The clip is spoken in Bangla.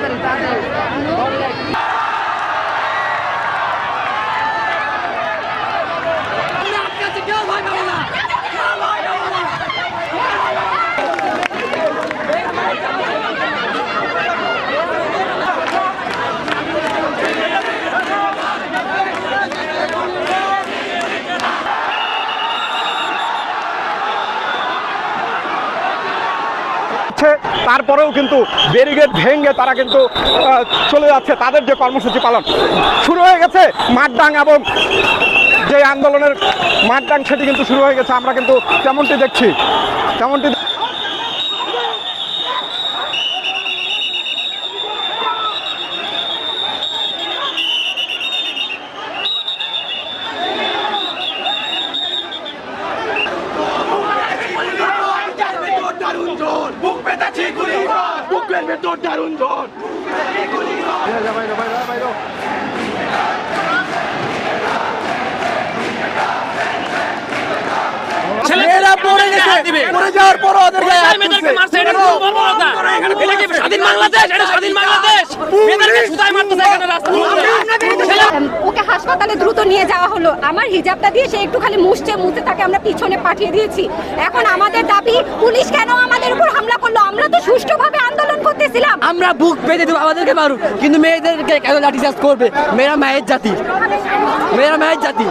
Padre, Padre. হচ্ছে তারপরেও কিন্তু ব্যারিগেড ভেঙে তারা কিন্তু চলে যাচ্ছে তাদের যে কর্মসূচি পালন শুরু হয়ে গেছে মাঠডাং এবং যে আন্দোলনের মাঠডাং সেটি কিন্তু শুরু হয়ে গেছে আমরা কিন্তু তেমনটি দেখছি তেমনটি বুকের ভেতর দারুণ ঝড় বুক পেতেছি গুলি বুকের ভেতর দারুণ ঝড় ছেলেরা পড়ে গেছে? পড়ে যাওয়ার পর ওদের গায়ে হাত তুলছে। স্বাধীন বাংলাদেশ? এটা স্বাধীন বাংলাদেশ। মেয়েদেরকে সুতায় মারতেছে এখানে রাস্তা ওকে হাসপাতালে দ্রুত নিয়ে যাওয়া হলো। আমার হিজাবটা দিয়ে সে একটু খালি মুছছে মুছতে তাকে আমরা পিছনে পাঠিয়ে দিয়েছি। এখন আমাদের দাবি পুলিশ কেন আমাদের উপর হামলা করল? আমরা তো সুষ্ঠুভাবে আমরা বুক পেতে দেবো, আমাদেরকে মারুক। কিন্তু মেয়েদেরকে কেন লাঠিচার্জ করবে? মেয়েরা মায়ের জাতি। মেয়েরা মায়ের জাতি।